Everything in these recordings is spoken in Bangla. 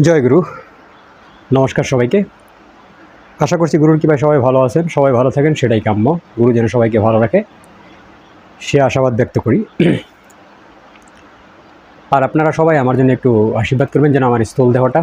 জয় গুরু। নমস্কার সবাইকে। আশা করছি গুরুর কৃপায় সবাই ভালো আছেন, সবাই ভালো থাকেন, সেটাই কাম্য। গুরু যেন সবাইকে ভালো রাখে, সে আশাবাদ ব্যক্ত করি। আর আপনারা সবাই আমার জন্য একটু আশীর্বাদ করবেন যেন আমার স্থূল দেহটা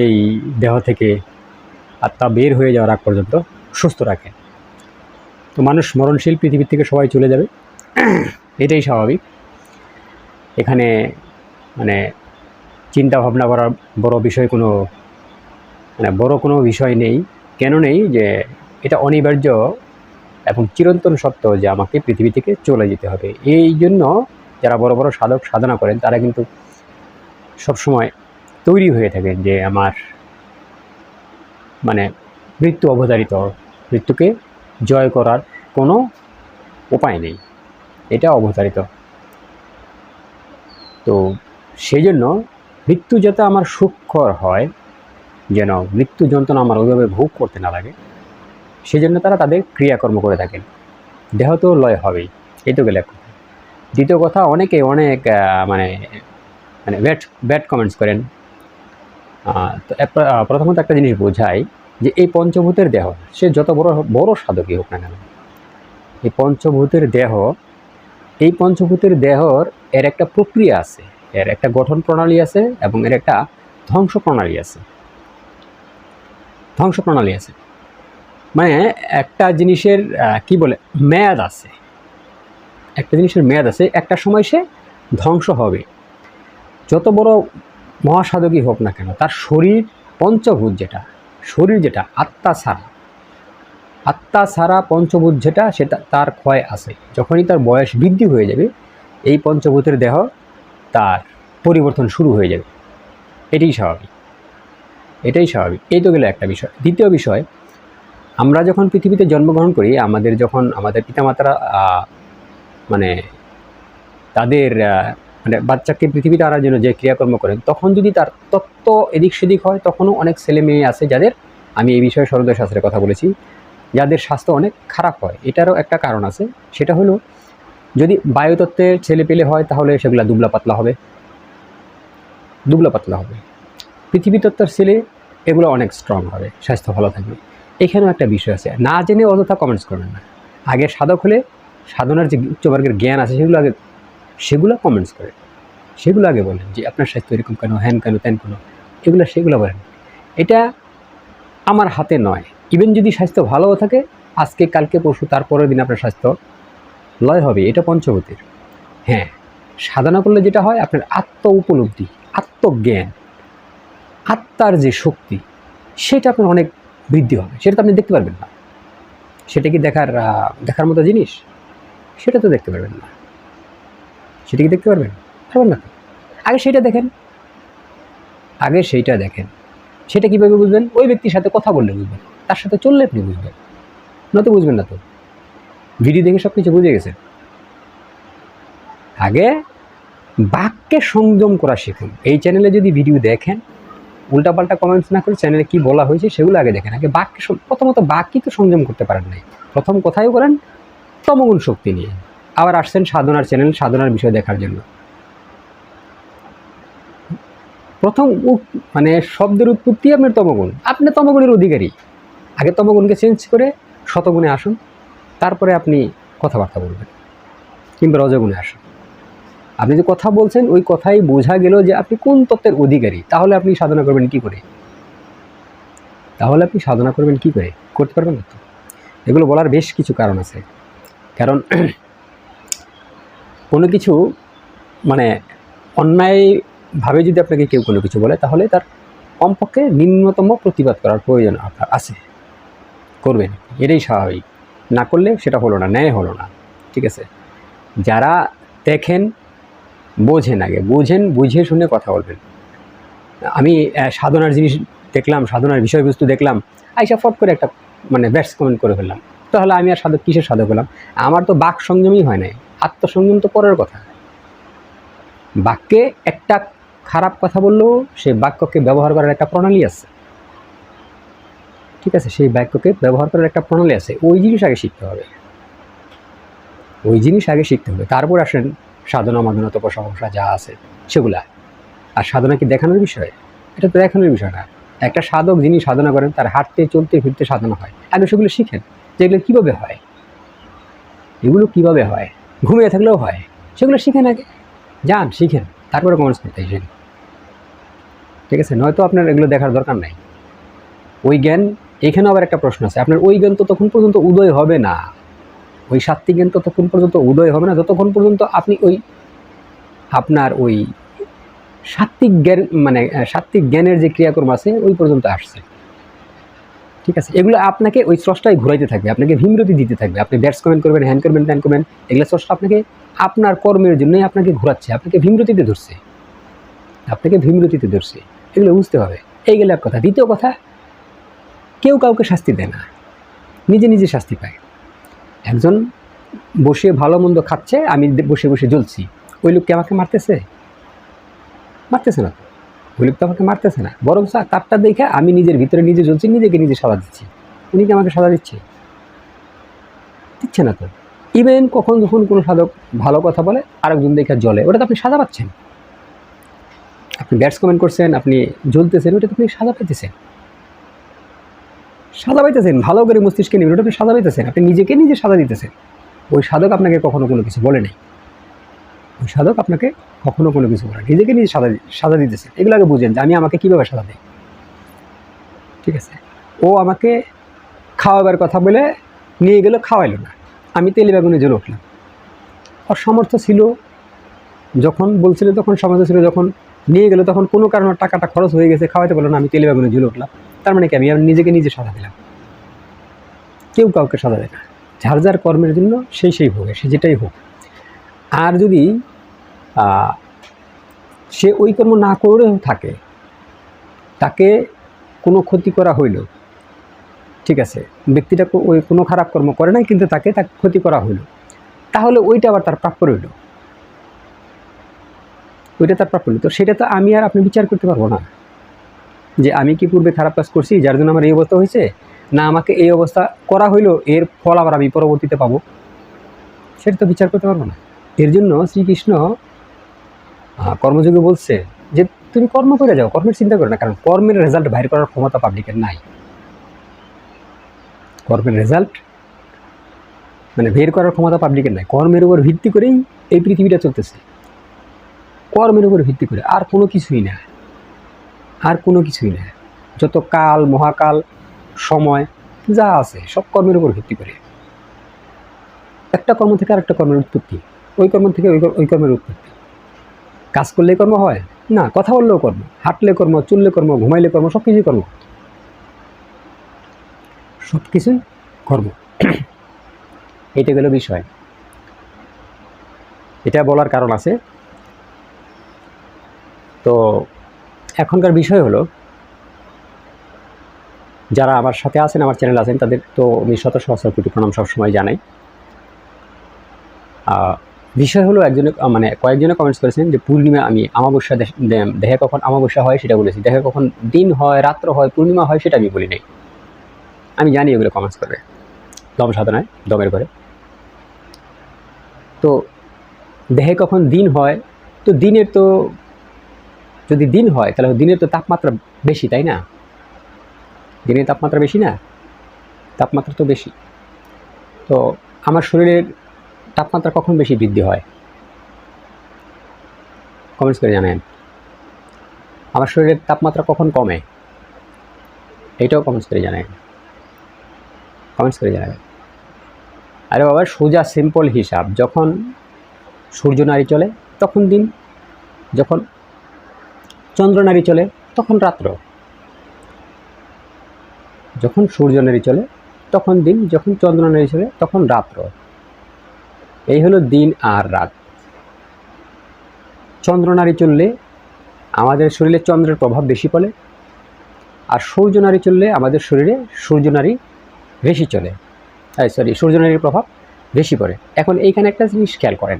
এই দেহ থেকে আত্মা বের হয়ে যাওয়ার আগ পর্যন্ত সুস্থ রাখে। তো মানুষ মরণশীল পৃথিবীর থেকে সবাই চলে যাবে, এটাই স্বাভাবিক। এখানে মানে চিন্তা ভাবনা করার বড় বিষয় কোনো মানে বড় কোনো বিষয় নেই। কেন নেই যে এটা অনিবার্য এবং চিরন্তন সত্য যে আমাকে পৃথিবী থেকে চলে যেতে হবে। এই জন্য যারা বড় বড় সাধক সাধনা করেন, তারা কিন্তু সবসময় তৈরি হয়ে থাকেন যে আমার মানে মৃত্যু অবধারিত, মৃত্যুকে জয় করার কোনো উপায় নেই। এটা অবধারিত। তো সেই জন্য মৃত্যু যাতে আমার সুখকর হয়, যেন মৃত্যু যন্ত্রণা আমার ওইভাবে ভোগ করতে না লাগে সেই জন্য তারা তাদের ক্রিয়াকর্ম করে থাকেন। দেহ তো লয় হবেই, এই তো গেলে দ্বিতীয় কথা, অনেকে অনেক মানে মানে ব্যাড ব্যাড কমেন্টস করেন। তো প্রথমত একটা জিনিস বোঝাই যে এই পঞ্চভূতের দেহ, সে যত বড় বড় সাধকই হোক না কেন, এই পঞ্চভূতের দেহ, এই পঞ্চভূতের দেহর এর একটা প্রক্রিয়া আছে। এর একটা গঠন প্রণালী আছে এবং এর একটা ধ্বংস প্রণালী আছে। ধ্বংস প্রণালী আছে। মানে একটা জিনিসের কি বলে, মেয়াদ আছে। একটা জিনিসের মেয়াদ আছে, একটা সময় সে ধ্বংস হবে। যত বড় মহাসাধকই হোক না কেন, তার শরীর পঞ্চভূত যেটা, শরীর যেটা, আত্মা ছাড়া আত্মা ছাড়া পঞ্চভূত যেটা, সেটা তার ক্ষয় আছে। যখনই তার বয়স বৃদ্ধি হয়ে যাবে, এই পঞ্চভূতের দেহ তার পরিবর্তন শুরু হয়ে যাবে। এটাই স্বাভাবিক। এটাই স্বাভাবিক। এই তো গেলে একটা বিষয়। দ্বিতীয় বিষয়, আমরা যখন পৃথিবীতে জন্মগ্রহণ করি, আমাদের যখন আমাদের পিতামাতারা মানে তাদের মানে বাচ্চাকে পৃথিবীতে আনার জন্য যে ক্রিয়াকর্ম করেন, তখন যদি তার তত্ত্ব এদিক সেদিক হয়, তখনও অনেক ছেলে মেয়ে আছে যাদের, আমি এই বিষয়ে সরোদয় শাস্ত্রের কথা বলেছি, যাদের স্বাস্থ্য অনেক খারাপ হয়। এটারও একটা কারণ আছে। সেটা হলো যদি বায়ুতত্ত্বের ছেলে পেলে হয়, তাহলে সেগুলো দুবলা পাতলা হবে। দুবলা পাতলা হবে। পৃথিবী তত্ত্বের ছেলে, এগুলো অনেক স্ট্রং হবে, স্বাস্থ্য ভালো থাকবে। এখানেও একটা বিষয় আছে। না জেনে অযথা কমেন্টস করবেন না। আগে সাধক হলে সাধনার যে উচ্চবর্গের জ্ঞান আছে, সেগুলো আগে সেগুলো কমেন্টস করেন। সেগুলো আগে বলেন যে, আপনার স্বাস্থ্য এরকম কেন? হ্যান কেন? ত্যান কেন? এগুলো সেগুলো বলেন। এটা আমার হাতে নয়। ইভেন যদি স্বাস্থ্য ভালোও থাকে, আজকে, কালকে, পরশু, তারপরের দিন আপনার স্বাস্থ্য লয় হবে, এটা পঞ্চভূতের হ্যাঁ সাধনা করলে যেটা হয়, আপনার আত্ম উপলব্ধি, আত্মজ্ঞান, আত্মার যে শক্তি, সেটা আপনার অনেক বৃদ্ধি হবে। সেটা তো আপনি দেখতে পারবেন না। সেটা কি দেখার দেখার মতো জিনিস? সেটা তো দেখতে পারবেন না। সেটা কি দেখতে পারবেন? পারবেন না আগে সেটা দেখেন। আগে সেইটা দেখেন। সেটা কীভাবে বুঝবেন? ওই ব্যক্তির সাথে কথা বললে বুঝবেন। তার সাথে চললে আপনি বুঝবেন। না তো বুঝবেন না তো। ভিডিও দেখে সব কিছু বুঝে গেছেন আগে বাক্যে সংযম করা শিখুন। এই চ্যানেলে যদি ভিডিও দেখেন, উল্টাপাল্টা কমেন্টস না করে চ্যানেলে কি বলা হয়েছে সেগুলো আগে দেখেন। আগে বাক্যে প্রথমত বাক্যই তো সংযম করতে পারেন নাই। প্রথম কথাই করেন তমগুণ শক্তি নিয়ে। আবার আসছেন সাধনার চ্যানেল সাধনার বিষয় দেখার জন্য। প্রথম মানে শব্দের উৎপত্তি আপনার তমগুণ। আপনি তমগুণের অধিকারী। আগে তমগুণকে চেঞ্জ করে শতগুণে আসুন। তারপরে আপনি কথাবার্তা বলবেন কিংবা রজগুণে আসুন। আপনি যে কথা বলছেন, ওই কথাই বোঝা গেল যে আপনি কোন তত্ত্বের অধিকারী। তাহলে আপনি সাধনা করবেন কি করে? তাহলে আপনি সাধনা করবেন কি করে? করতে পারবেন না তো? এগুলো বলার বেশ কিছু কারণ আছে। কারণ কোনো কিছু মানে অন্যায়ভাবে যদি আপনাকে কেউ কোনো কিছু বলে, তাহলে তার কমপক্ষে নিম্নতম প্রতিবাদ করার প্রয়োজন আপনার আছে। করবেন। এটাই স্বাভাবিক। না করলে সেটা হলো না, ন্যায় হলো না, ঠিক আছে? যারা দেখেন, বোঝেন আগে, বুঝেন, বুঝে শুনে কথা বলবেন। আমি সাধনার জিনিস দেখলাম, সাধনার বিষয়বস্তু দেখলাম, আইসা ফট করে একটা মানে ব্যাটস কমেন্ট করে ফেললাম। তাহলে আমি আর সাধক, কিসের সাধক হলাম? আমার তো বাক সংযমই হয় নাই, আত্মসংযম তো পরের কথা। বাক্যে একটা খারাপ কথা বললেও সে বাক্যকে ব্যবহার করার একটা প্রণালী আছে। ঠিক আছে, সেই বাক্যকে ব্যবহার করার একটা প্রণালী আছে, ওই জিনিস আগে শিখতে হবে। ওই জিনিস আগে শিখতে হবে। তারপর আসেন সাধনা, মাধনা, তপস্যা ফপস্যা যা আছে, সেগুলা। আর সাধনা কি দেখানোর বিষয়? এটা তো দেখানোর বিষয় না। একটা সাধক যিনি সাধনা করেন, তার হাঁটতে, চলতে, ফিরতে সাধনা হয়। আগে সেগুলো শিখেন যে এগুলো কীভাবে হয়? এগুলো কীভাবে হয়? ঘুমিয়ে থাকলেও হয়। সেগুলো শিখেন আগে। যান, শিখেন। তারপরে কমেন্টস করতে আসেন। ঠিক আছে? নয়তো আপনার এগুলো দেখার দরকার নাই। ওই জ্ঞান এখানে আবার একটা প্রশ্ন আছে। আপনার ওই জ্ঞান তখন পর্যন্ত উদয় হবে না। ওই সাত্বিক জ্ঞান ততক্ষণ পর্যন্ত উদয় হবে না। যতক্ষণ পর্যন্ত আপনি ওই আপনার ওই সাত্বিক জ্ঞান মানে আহ, সাত্বিক জ্ঞানের যে ক্রিয়াকর্ম আছে ওই পর্যন্ত আসছে। ঠিক আছে? এগুলো আপনাকে ওই স্রষ্টায় ঘুরাইতে থাকবে। আপনাকে ভীমরতি দিতে থাকবে। আপনি ব্যাটস কমেন্ট করবেন হ্যান্ড করবেন ত্যান করবেন এগুলো স্রষ্টা আপনাকে আপনার কর্মের জন্যই আপনাকে ঘোরাচ্ছে। আপনাকে ভীমরতিতে ধরছে। আপনাকে ভীমরতিতে ধরছে। এগুলো বুঝতে হবে। এই গেলে এক কথা। দ্বিতীয় কথা কেউ কাউকে শাস্তি দেয় না। নিজে নিজে শাস্তি পায়। একজন বসে ভালো মন্দ খাচ্ছে, আমি বসে বসে জ্বলছি। ওই লোককে আমাকে মারতেছে? মারতেছে না ওই লোক তো আমাকে মারতেছে না। বরং তারটা দেখে আমি নিজের ভিতরে নিজে জ্বলছি, নিজেকে নিজে সাজা দিচ্ছি। উনি কি আমাকে সাজা দিচ্ছে? দিচ্ছে না তো। ইভেন কখন যখন কোনো সাধক ভালো কথা বলে, আরেকজন দেখে জলে ওটা তো আপনি সাজা পাচ্ছেন। আপনি ব্যাটস কমেন্ট করছেন, আপনি জ্বলতেছেন, ওটা তো আপনি সাজা পেতেছেন। সাজা পাইতেছেন, ভালো করে মস্তিষ্কে নেবেন, ওটা আপনি সাজা পাইতেছেন, আপনি নিজেকে নিজে সাজা দিতেছেন। ওই সাধক আপনাকে কখনো কোনো কিছু বলে নাই। ওই সাধক আপনাকে কখনো কোনো কিছু বলে নিজেকে নিজে সাজা সাজা দিতেছে এগুলো আগে বুঝেন যে আমি আমাকে কীভাবে সাজা দিই। ঠিক আছে? ও আমাকে খাওয়াবার কথা বলে নিয়ে গেল, খাওয়াইলো না। আমি তেলে বেগুনে জেলে উঠলাম। ওর সামর্থ্য ছিল। যখন বলছিল, তখন সমর্থ ছিল। যখন নিয়ে গেল, তখন কোনো কারণে টাকাটা খরচ হয়ে গেছে, খাওয়াইতে পারল না, আমি তেলে বেগুনে ঝুলে উঠলাম। তার মানে কি? আমি আমার নিজেকে নিজে সাজা দিলাম। কেউ কাউকে সাজা দেয় না। যার যার কর্মের জন্য সেই সেই ভোগে, সে যেটাই হোক। আর যদি সে ওই কর্ম না করেও থাকে, তাকে কোনো ক্ষতি করা হইল, ঠিক আছে, ব্যক্তিটা ওই কোনো খারাপ কর্ম করে নাই, কিন্তু তাকে তাকে, ক্ষতি করা হইল, তাহলে ওইটা আবার তার প্রাপ্য রইল। ওইটা তার প্রাপ্য রইল তো সেটা তো আমি আর আপনি বিচার করতে পারব না। যে আমি কি পূর্বে খারাপ কাজ করছি, যার জন্য আমার এই অবস্থা হয়েছে? না আমাকে এই অবস্থা করা হইল, এর ফল আবার আমি পরবর্তীতে পাবো? সেটা তো বিচার করতে পারব না। এর জন্য শ্রীকৃষ্ণ কর্মযোগে বলছে যে, তুমি কর্ম করে যাও, কর্মের চিন্তা করো না, কারণ কর্মের রেজাল্ট বাইর করার ক্ষমতা পাবলিকের নাই। কর্মের রেজাল্ট মানে বের করার ক্ষমতা পাবলিকের নাই। কর্মের উপর ভিত্তি করেই এই পৃথিবীটা চলতেছে। কর্মের উপর ভিত্তি করে আর কোনো কিছুই না। আর কোনো কিছুই না যত কাল, মহাকাল, সময়, যা আছে, সব কর্মের উপর ভিত্তি করে। একটা কর্ম থেকে আরেকটা কর্মের উৎপত্তি। ওই কর্ম থেকে ওই ওই কর্মের উৎপত্তি। কাজ করলেই কর্ম হয়? না, কথা বললেও কর্ম। হাঁটলে কর্ম, চললে কর্ম, ঘুমাইলে কর্ম, সব কিছুই কর্ম। সব কিছুই কর্ম। এইটা গেল বিষয়। এটা বলার কারণ আছে। তো এখনকার বিষয় হলো, যারা আমার সাথে আছেন, আমার চ্যানেল আছেন, তাদের তো আমি শত সহস্র কোটি প্রণাম সবসময় জানাই। বিষয় হলো একজনে মানে কয়েকজনে কমেন্টস করেছেন যে পূর্ণিমা আমি আমাবস্যা দেখ- দে- দেখে কখন আমাবস্যা হয় সেটা বলেছি দেখে কখন দিন হয়, রাত্র হয়, পূর্ণিমা হয় সেটা আমি বলি নাই। আমি জানি ওগুলো কমেন্টস করবে। দম সাধনায়, দমের করে তো দেহে কখন দিন হয়, তো দিনের তো যদি দিন হয়, তাহলে দিনের তো তাপমাত্রা বেশি, তাই না? দিনের তাপমাত্রা বেশি না? তাপমাত্রা তো বেশি। তো আমার শরীরের তাপমাত্রা কখন বেশি বৃদ্ধি হয়? কমেন্টস করে জানেন আমার শরীরের তাপমাত্রা কখন কমে? এইটাও কমেন্টস করে জানেন কমেন্টস করে জানাবেন। আরে বাবা, সোজা সিম্পল হিসাব। যখন সূর্য নারী চলে, তখন দিন। যখন চন্দ্র নারী চলে, তখন রাত্র। যখন সূর্য নারী চলে, তখন দিন। যখন চন্দ্র নারী চলে, তখন রাত্র। এই হলো দিন আর রাত। চন্দ্র নারী চললে আমাদের শরীরে চন্দ্রের প্রভাব বেশি পড়ে, আর সূর্য নারী চললে আমাদের শরীরে সূর্য নারী বেশি চলে। সরি সূর্য নারীর প্রভাব বেশি পড়ে। এখন এইখানে একটা জিনিস খেয়াল করেন।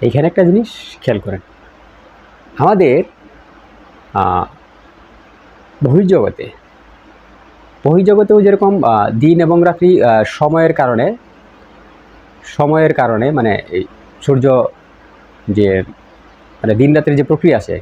এইখানে একটা জিনিস খেয়াল করেন। আমাদের বহির্জগতে, বহির্জগতেও যেরকম দিন এবং রাত্রি সময়ের কারণে সময়ের কারণে মানে এই সূর্য যে মানে দিন রাত্রির যে প্রক্রিয়া আছে,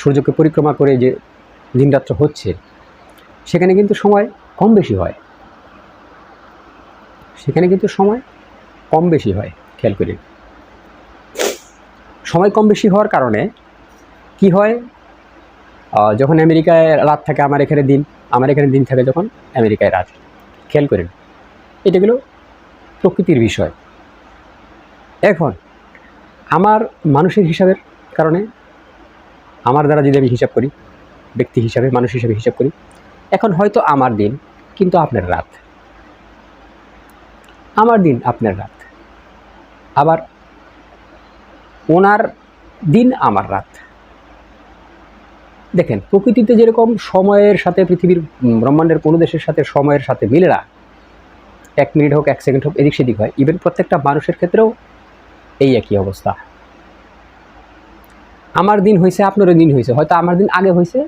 সূর্যকে পরিক্রমা করে যে দিন দিনরাত্র হচ্ছে, সেখানে কিন্তু সময় কম বেশি হয়। সেখানে কিন্তু সময় কম বেশি হয়, খেয়াল করি। সময় কম বেশি হওয়ার কারণে কি হয়? যখন আমেরিকায় রাত থাকে, আমার এখানে দিন, আমার এখানে দিন থাকে যখন আমেরিকায় রাত। খেয়াল করেন, এটা গেল প্রকৃতির বিষয়। এখন, আমার মানুষের হিসাবের কারণে, আমার দ্বারা যদি আমি হিসাব করি, ব্যক্তি হিসাবে, মানুষ হিসাবে হিসাব করি, এখন হয়তো আমার দিন, কিন্তু আপনার রাত। আমার দিন, আপনার রাত। আবার, ওনার দিন, আমার রাত। দেখেন, প্রকৃতিতে যেরকম সময়ের সাথে পৃথিবীর ব্রহ্মাণ্ডের কোনো দেশের সাথে সময়ের সাথে মিলে না, এক মিনিট হোক, এক সেকেন্ড হোক, এদিক সেদিক হয় ইভেন প্রত্যেকটা মানুষের ক্ষেত্রেও এই একই অবস্থা। আমার দিন হয়েছে আপনারও দিন হয়েছে হয়তো আমার দিন আগে হয়েছে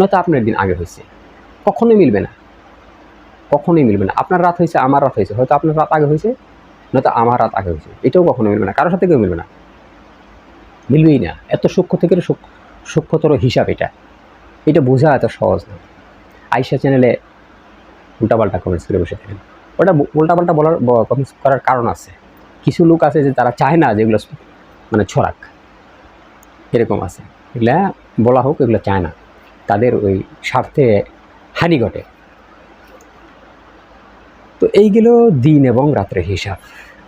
নয়তো আপনার দিন আগে হয়েছে কখনোই মিলবে না। কখনোই মিলবে না। আপনার রাত হয়েছে আমার রাত হয়েছে হয়তো আপনার রাত আগে হয়েছে নয়তো আমার রাত আগে হয়েছে এটাও কখনো মিলবে না কারোর সাথে কেউ মিলবে না। মিলবেই না। এত সূক্ষ্ম থেকে সূক্ষ্ম- সূক্ষ্মতর হিসাব এটা। এটা বোঝা এত সহজ না। আইসা চ্যানেলে উল্টাপাল্টা কমেন্টস করে বসে থাকেন। ওটা উল্টাপাল্টা বলার কমেন্টস করার কারণ আছে। কিছু লোক আছে যে তারা চায় না যেগুলো মানে ছড়াক। এরকম আছে। এগুলা বলা হোক, এগুলো চায় না। তাদের ওই স্বার্থে হানি ঘটে। তো এইগুলো দিন এবং রাত্রের হিসাব।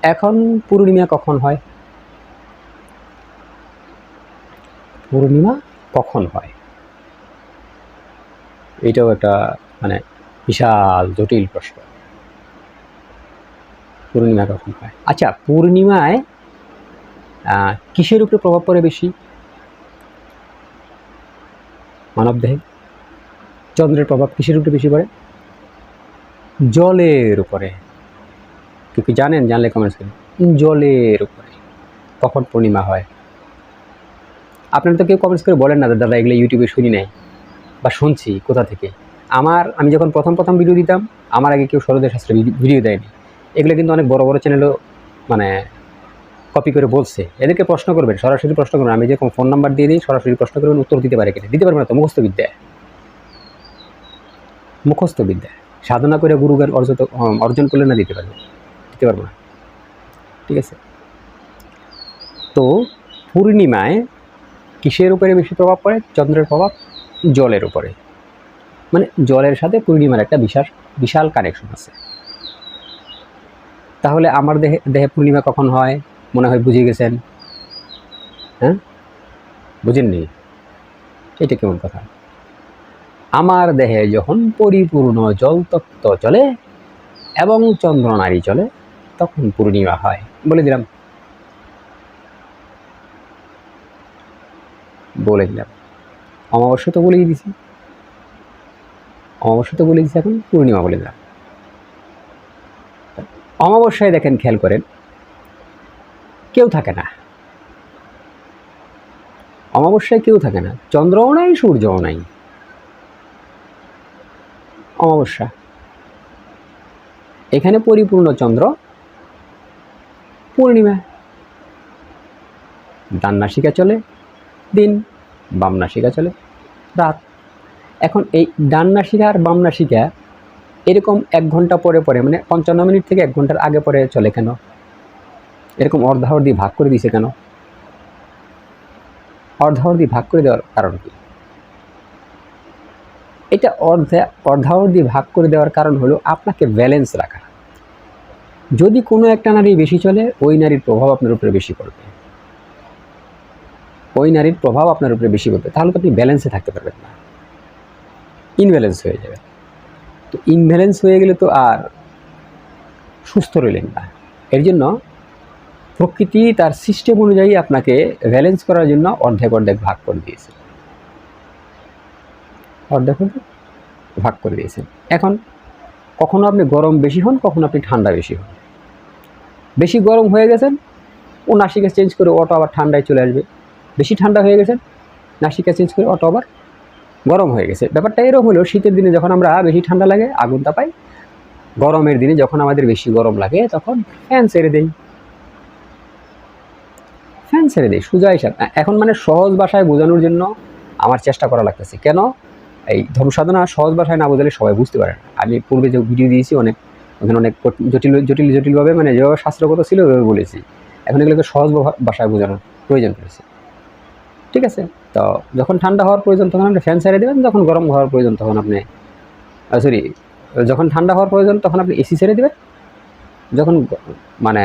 এখন পূর্ণিমা কখন হয়? পূর্ণিমা কখন হয়? এটাও একটা মানে বিশাল জটিল প্রশ্ন। পূর্ণিমা কখন হয়? আচ্ছা পূর্ণিমায় কিসের উপরে প্রভাব পড়ে বেশি? মানবদেহে চন্দ্রের প্রভাব কিসের উপরে বেশি পড়ে? জলের উপরে। কি জানেন? জানলে কমেন্টস করুন। জলের উপরে। কখন পূর্ণিমা হয়? আপনারা তো কেউ কমেন্টস করে বলেন না দাদা, এগুলো ইউটিউবে শুনি নাই বা শুনছি, কোথা থেকে? আমার, আমি যখন প্রথম প্রথম ভিডিও দিতাম, আমার আগে কেউ সরোদের শাস্ত্রে ভিডিও দেয়নি। এগুলো কিন্তু অনেক বড় বড় চ্যানেলও মানে কপি করে বলছে। এদেরকে প্রশ্ন করবেন, সরাসরি প্রশ্ন করবেন। আমি যেরকম ফোন নাম্বার দিয়ে দিই, সরাসরি প্রশ্ন করবেন, উত্তর দিতে পারে কিনা। দিতে পারবে না তো, মুখস্থ বিদ্যা। মুখস্থ বিদ্যা। সাধনা করে গুরু জ্ঞান অর্জন অর্জন করলে না দিতে পারবে? দিতে পারব না। ঠিক আছে? তো পূর্ণিমায় কিসের উপরে বেশি প্রভাব পড়ে? চন্দ্রের প্রভাব জলের উপরে। মানে জলের সাথে পূর্ণিমার একটা বিশাল বিশাল কানেকশন আছে। তাহলে আমার দেহে দেহে পূর্ণিমা কখন হয়? মনে হয় বুঝে গেছেন। হ্যাঁ? বুঝেননি? এটা কেমন কথা? আমার দেহে যখন পরিপূর্ণ জলতত্ত্ব চলে এবং চন্দ্রনারী চলে, তখন পূর্ণিমা হয়। বলে দিলাম বলে দিলাম। অমাবস্যা তো বলেই দিছি। অমাবস্যা তো বলে দিছি এখন, পূর্ণিমা বলে দিলাম। অমাবস্যায় দেখেন, খেয়াল করেন, কেউ থাকে না। অমাবস্যায় কেউ থাকে না, চন্দ্রও নাই, সূর্যও নাই। অমাবস্যা। এখানে পরিপূর্ণ চন্দ্র, পূর্ণিমা। ডান নাসিকা চলে, দিন। বাম নাসিকা চলে। রাত এখন এই ডান নাসিকা আর বাম নাসিকা এরকম এক ঘণ্টা পরে পরে মানে পঞ্চান্ন মিনিট থেকে এক ঘণ্টার আগে পরে চলে কেন? এরকম অর্ধাবধি ভাগ করে দিছে কেন? অর্ধাবধি ভাগ করে দেওয়ার কারণ কি? এটা অর্ধা অর্ধাবধি ভাগ করে দেওয়ার কারণ হলো আপনাকে ব্যালেন্স রাখা। যদি কোনো একটা নারী বেশি চলে ওই নারীর প্রভাব আপনার উপরে বেশি পড়বে। ওই নারীর প্রভাব আপনার উপরে বেশি পড়বে। তাহলে তো আপনি ব্যালেন্সে থাকতে পারবেন না। ইনব্যালেন্স হয়ে যাবে। তো ইনব্যালেন্স হয়ে গেলে তো আর সুস্থ রইলেন না। এর জন্য প্রকৃতি তার সিস্টেম অনুযায়ী আপনাকে ব্যালেন্স করার জন্য অর্ধেক অর্ধেক ভাগ করে দিয়েছে। অর্ধেক অর্ধেক ভাগ করে দিয়েছেন এখন কখনো আপনি গরম বেশি হন, কখনো আপনি ঠান্ডা বেশি হন। বেশি গরম হয়ে গেছেন, ও নাসিকা চেঞ্জ করে ওটা আবার ঠান্ডায় চলে আসবে। বেশি ঠান্ডা হয়ে গেছেন নাসিকা চেঞ্জ করে অটো আবার গরম হয়ে গেছে। ব্যাপারটা এরকম হলো শীতের দিনে যখন আমরা বেশি ঠান্ডা লাগে আগুন তাপাই গরমের দিনে যখন আমাদের বেশি গরম লাগে, তখন ফ্যান ছেড়ে দেই। ফ্যান ছেড়ে দেই, সোজা হিসাব এখন মানে সহজ ভাষায় বোঝানোর জন্য আমার চেষ্টা করা লাগতেছে। কেন? এই ধর্ম সাধনা সহজ ভাষায় না বোঝালে সবাই বুঝতে পারে না। আমি পূর্বে যে ভিডিও দিয়েছি, অনেক, ওখানে অনেক জটিল জটিল, জটিলভাবে মানে যেভাবে শাস্ত্রগত ছিল, ওইভাবে বলেছি। এখন এগুলোকে সহজ ভাষায় বোঝানোর প্রয়োজন পড়েছে ঠিক আছে? তো যখন ঠান্ডা হওয়ার প্রয়োজন, তখন আপনি ফ্যান ছেড়ে দেবেন, যখন গরম হওয়ার প্রয়োজন, তখন আপনি সরি যখন ঠান্ডা হওয়ার প্রয়োজন, তখন আপনি এসি ছেড়ে দেবেন। যখন মানে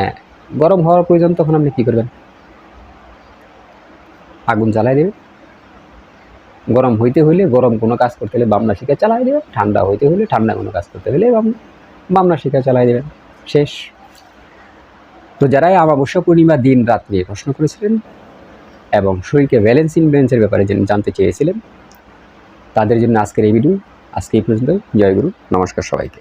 গরম হওয়ার প্রয়োজন, তখন আপনি কী করবেন? আগুন জ্বালাই দেবেন। গরম হইতে হইলে গরম কোনো কাজ করতে হলে বামনা শিখা চালাই দেবেন। ঠান্ডা হইতে হলে ঠান্ডা কোনো কাজ করতে হলে বাম, বামনা শিখা চালাই দেবেন। শেষ। তো যারাই আমাবস্যা পূর্ণিমা দিন, রাত নিয়ে প্রশ্ন করেছিলেন এবং শরীরকে ব্যালেন্স ব্যালেন্সের ব্যাপারে যেন জানতে চেয়েছিলেন, তাদের জন্য আজকের এই ভিডিও আজকে এই পর্যন্ত জয়গুরু নমস্কার সবাইকে।